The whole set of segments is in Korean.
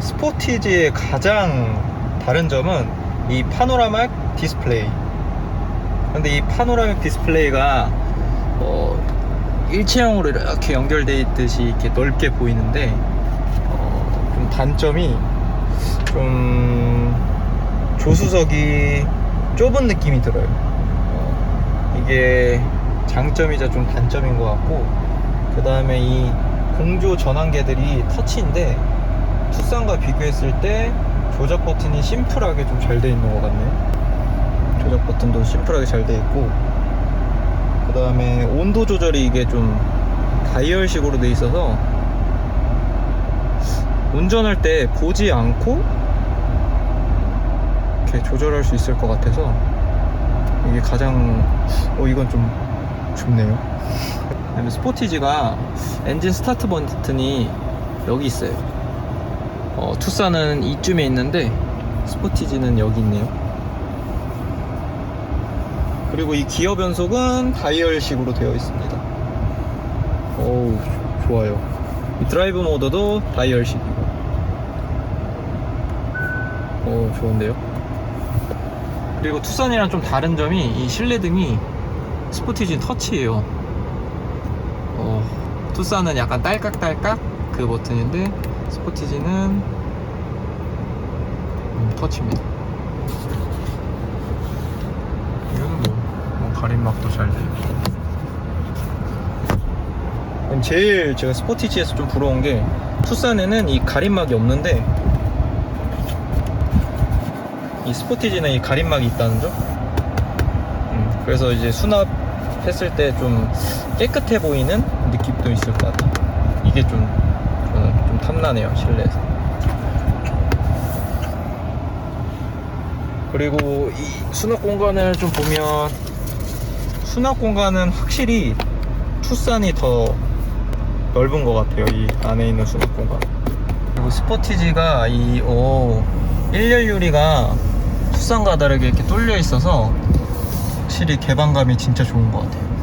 스포티지의 가장 다른 점은 이 파노라마 디스플레이. 근데 이 파노라믹 디스플레이가 어, 일체형으로 이렇게 연결되어 있듯이 이렇게 넓게 보이는데 어, 좀 단점이 좀 조수석이 좁은 느낌이 들어요. 어, 이게 장점이자 좀 단점인 것 같고 그 다음에 이 공조 전환계들이 터치인데 투싼과 비교했을 때 조작 버튼이 심플하게 좀 잘 돼 있는 것 같네요. 조작 버튼도 심플하게 잘 돼 있고 그 다음에 온도 조절이 이게 좀 다이얼식으로 돼 있어서 운전할 때 보지 않고 이렇게 조절할 수 있을 것 같아서 이게 가장 어 이건 좀 좋네요. 그다음에 스포티지가 엔진 스타트 버튼이 여기 있어요. 어, 투싼은 이쯤에 있는데 스포티지는 여기 있네요. 그리고 이 기어 변속은 다이얼식으로 되어 있습니다. 어우 좋아요. 이 드라이브 모드도 다이얼식이고. 오 좋은데요? 그리고 투싼이랑 좀 다른 점이 이 실내등이 스포티지는 터치예요. 어, 투싼은 약간 딸깍딸깍 그 버튼인데 스포티지는 음, 터치입니다. 이거는 뭐, 뭐 가림막도 잘돼 있고. 제일 제가 스포티지에서 좀 부러운 게 투싼에는 이 가림막이 없는데 이 스포티지는 이 가림막이 있다는 점. 음, 그래서 이제 수납 했을 때 좀 깨끗해 보이는 느낌도 있을 것 같아요. 이게 좀 탐나네요 실내에서. 그리고 이 수납 공간을 좀 보면 수납 공간은 확실히 투싼이 더 넓은 것 같아요. 이 안에 있는 수납 공간. 그리고 스포티지가 이 오, 1열 유리가 투싼과 다르게 이렇게 뚫려 있어서 확실히 개방감이 진짜 좋은 것 같아요.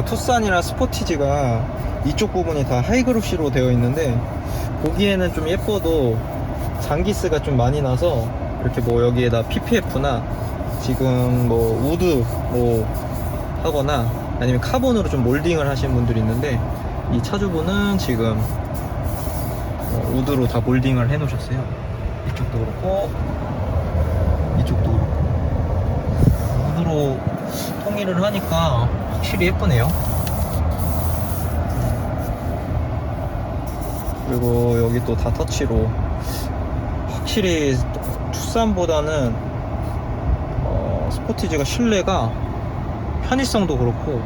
그리고 이거 투싼이랑 스포티지가 이쪽 부분이 다 하이그룹시로 되어 있는데 보기에는 좀 예뻐도 장기스가 좀 많이 나서 이렇게 뭐 여기에다 PPF나 지금 뭐 우드 뭐 하거나 아니면 카본으로 좀 몰딩을 하신 분들이 있는데 이 차주분은 지금 어, 우드로 다 몰딩을 해 놓으셨어요. 이쪽도 그렇고 이쪽도 그렇고. 우드로 통일을 하니까 확실히 예쁘네요. 그리고 여기 또 다 터치로 확실히 투싼보다는 어, 스포티지가 실내가 편의성도 그렇고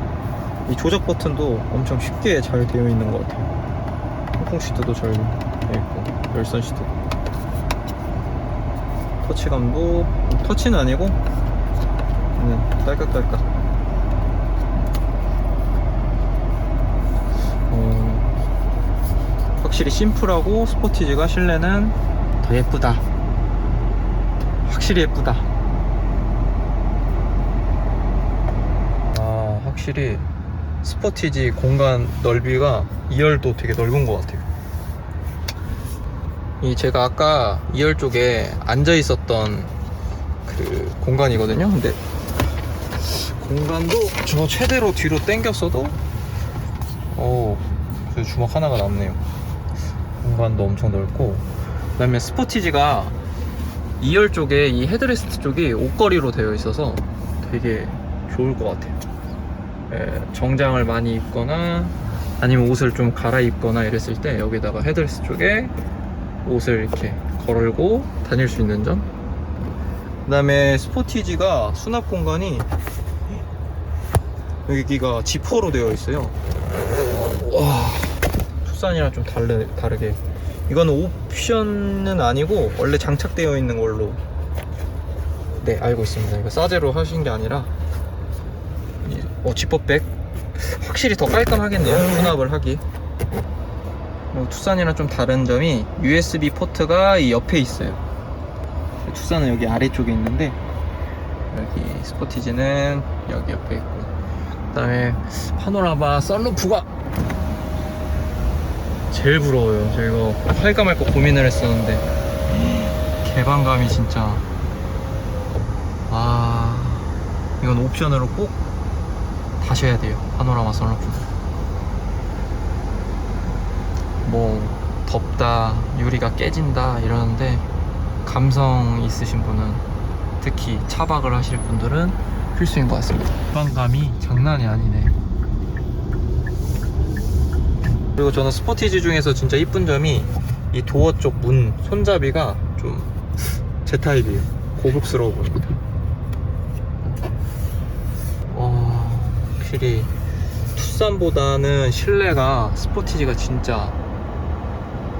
이 조작 버튼도 엄청 쉽게 잘 되어 있는 것 같아요. 통풍 시트도 잘 되어 있고 열선 시트도 터치감도 터치는 아니고 그냥 딸깍딸깍. 어, 확실히 심플하고 스포티지가 실내는 더 예쁘다. 확실히 예쁘다. 아 확실히 스포티지 공간 넓이가 2열도 되게 넓은 것 같아요. 이 제가 아까 2열 쪽에 앉아 있었던 그 공간이거든요. 근데 공간도 저 최대로 뒤로 당겼어도 오그 주먹 하나가 남네요. 공간도 엄청 넓고. 그 다음에 스포티지가 2열 쪽에 이 헤드레스트 쪽이 옷걸이로 되어 있어서 되게 좋을 것 같아요. 예, 정장을 많이 입거나 아니면 옷을 좀 갈아입거나 이랬을 때 여기다가 헤드레스트 쪽에 옷을 이렇게 걸고 다닐 수 있는 점. 그 다음에 스포티지가 수납 공간이 여기가 지퍼로 되어 있어요. 와, 투싼이랑 좀 다르, 다르게. 이거는 옵션은 아니고 원래 장착되어 있는 걸로 네 알고 있습니다. 이거 싸제로 하신 게 아니라 이- 어 지퍼백 확실히 더 깔끔하겠네요. 수납을 하기. 그리고 투싼이랑 좀 다른 점이 USB 포트가 이 옆에 있어요. 투싼은 여기 아래쪽에 있는데 여기 스포티지는 여기 옆에 있고 그다음에 파노라마 썬루프가 제일 부러워요. 저 이거 할까 말까 고민을 했었는데 개방감이 진짜 아 이건 옵션으로 꼭 다셔야 돼요. 파노라마 선루프. 뭐 덥다, 유리가 깨진다 이러는데 감성 있으신 분은 특히 차박을 하실 분들은 필수인 것 같습니다. 개방감이 장난이 아니네. 그리고 저는 스포티지 중에서 진짜 이쁜 점이 이 도어 쪽 문 손잡이가 좀 제 타입이에요. 고급스러워 보입니다. 와, 확실히 투싼보다는 실내가 스포티지가 진짜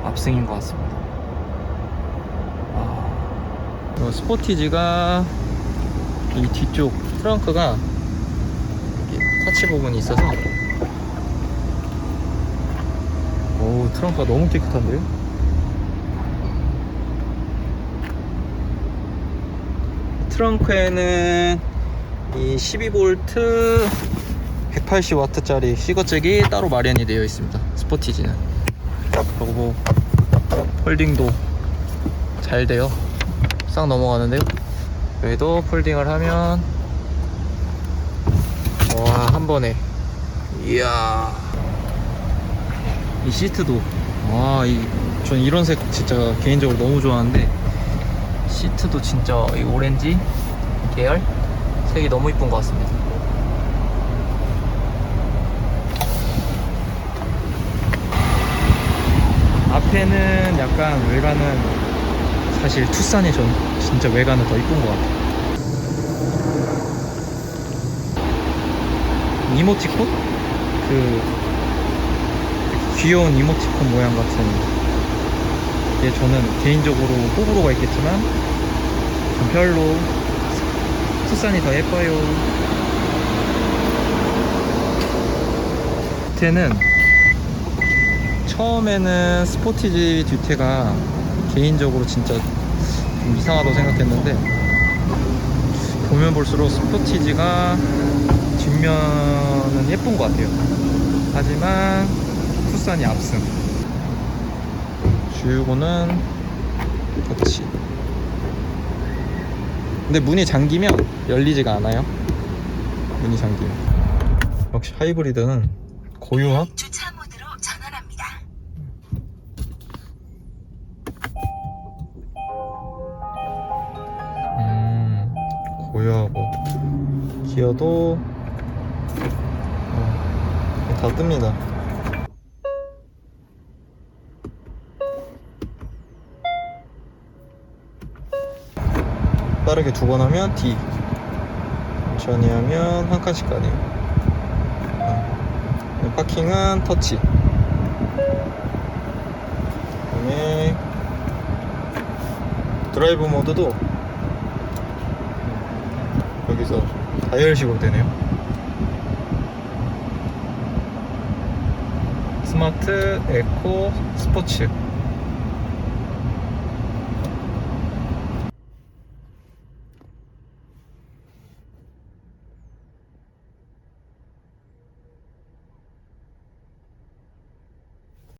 압승인 것 같습니다. 아, 어, 스포티지가 이 뒤쪽 트렁크가 터치 부분이 있어서 오 트렁크가 너무 깨끗한데요? 트렁크에는 이 12V 180W짜리 시거잭이 따로 마련이 되어 있습니다 스포티지는 그리고 뭐 폴딩도 잘 돼요 싹 넘어가는데요. 여기도 폴딩을 하면 와 한 번에. 이야. 이 시트도. 와이전 이런 색 진짜 개인적으로 너무 좋아하는데 시트도 진짜 이 오렌지 계열 색이 너무 이쁜 것 같습니다. 앞에는 약간 외관은 사실 투싼이 전 진짜 외관은 더 이쁜 것 같아요. 이모티콘? 그 귀여운 이모티콘 모양 같은 게 저는 개인적으로 호불호가 있겠지만 전 별로 투싼이 더 예뻐요 뒤태는 처음에는 스포티지 뒤태가 개인적으로 진짜 좀 이상하다고 생각했는데 보면 볼수록 스포티지가 뒷면은 예쁜 것 같아요. 하지만 투싼이 압승 주유구는 터치. 근데 문이 잠기면 열리지가 않아요. 문이 잠기면. 역시 하이브리드는 고유함? 기어도 어, 다 뜹니다. 빠르게 두 번 하면 D. 천천히 하면 한 칸씩 가네요 어. 파킹은 터치. 그다음에 드라이브 모드도 여기서 다이얼식으로 되네요. 스마트, 에코, 스포츠